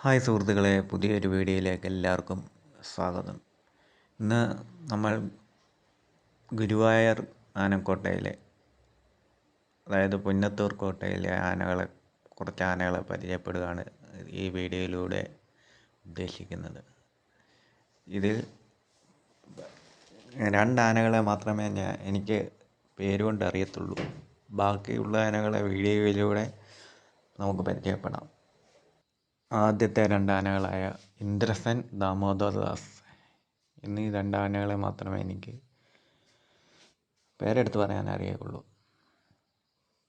Hi സുഹൃത്തുക്കളെ പുതിയൊരു വീഡിയോയിലേക്ക് എല്ലാവർക്കും സ്വാഗതം. ഇന്ന് നമ്മൾ ഗുരുവായൂർ ആനക്കോട്ടയിലെ അതായത് പുന്നത്തൂർ കോട്ടയിലെ ആനകളെ കുറച്ച് ആനകളെ പരിചയപ്പെടുകയാണ് ഈ വീഡിയോയിലൂടെ ഉദ്ദേശിക്കുന്നത്. ഇതിൽ രണ്ട് ആനകളെ മാത്രമേ ഞാൻ എനിക്ക് പേരുകൊണ്ട് അറിയത്തുള്ളൂ. ബാക്കിയുള്ള ആനകളെ വീഡിയോയിലൂടെ നമുക്ക് പരിചയപ്പെടാം. ആദ്യത്തെ രണ്ട് ആനകളായ ഇന്ദ്രസൻ ദാമോദർദാസ് എന്നീ രണ്ട് ആനകളെ മാത്രമേ എനിക്ക് പേരെടുത്ത് പറയാൻ അറിയുള്ളൂ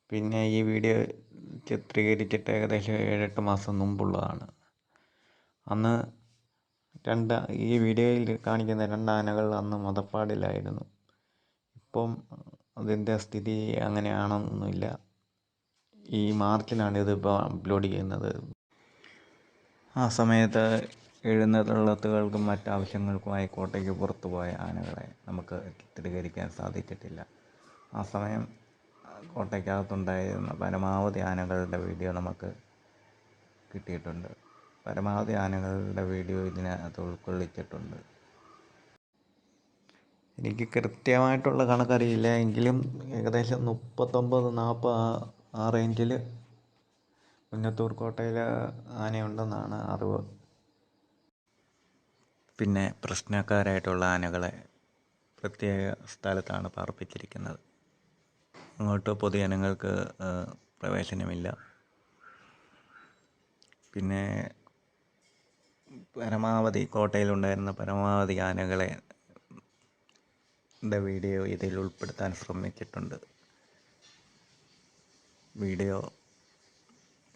പിന്നെ ഈ വീഡിയോ ചിത്രീകരിച്ചിട്ട് ഏകദേശം ഏഴെട്ട് മാസം മുമ്പുള്ളതാണ്. അന്ന് രണ്ട് ഈ വീഡിയോയിൽ കാണിക്കുന്ന രണ്ട് ആനകൾ അന്ന് മതപ്പാടിലായിരുന്നു. ഇപ്പം അതിന്റെ സ്ഥിതി അങ്ങനെയാണെന്നൊന്നുമില്ല. ഈ മാർച്ചിലാണ് ഇതിപ്പോൾ അപ്ലോഡ് ചെയ്യുന്നത്. ആ സമയത്ത് എഴുന്നള്ളത്തുകൾക്കും മറ്റാവശ്യങ്ങൾക്കുമായി കോട്ടയ്ക്ക് പുറത്ത് പോയ ആനകളെ നമുക്ക് ചിത്രീകരിക്കാൻ സാധിച്ചിട്ടില്ല. ആ സമയം കോട്ടയ്ക്കകത്തുണ്ടായിരുന്ന പരമാവധി ആനകളുടെ വീഡിയോ നമുക്ക് കിട്ടിയിട്ടുണ്ട്. പരമാവധി ആനകളുടെ വീഡിയോ ഇതിനകത്ത് ഉൾക്കൊള്ളിച്ചിട്ടുണ്ട്. എനിക്ക് കൃത്യമായിട്ടുള്ള കണക്കറിയില്ല. എങ്കിലും ഏകദേശം മുപ്പത്തൊമ്പത് നാൽപ്പത് ആ റേഞ്ചിൽ പുന്നത്തൂർ കോട്ടയിൽ ആനയുണ്ടെന്നാണ് അറിവ്. പിന്നെ പ്രശ്നക്കാരായിട്ടുള്ള ആനകളെ പ്രത്യേക സ്ഥലത്താണ് പാർപ്പിച്ചിരിക്കുന്നത്. അങ്ങോട്ട് പൊതുജനങ്ങൾക്ക് പ്രവേശനമില്ല. പിന്നെ പരമാവധി കോട്ടയിലുണ്ടായിരുന്ന പരമാവധി ആനകളെ വീഡിയോ ഇതിൽ ഉൾപ്പെടുത്താൻ ശ്രമിച്ചിട്ടുണ്ട്. വീഡിയോ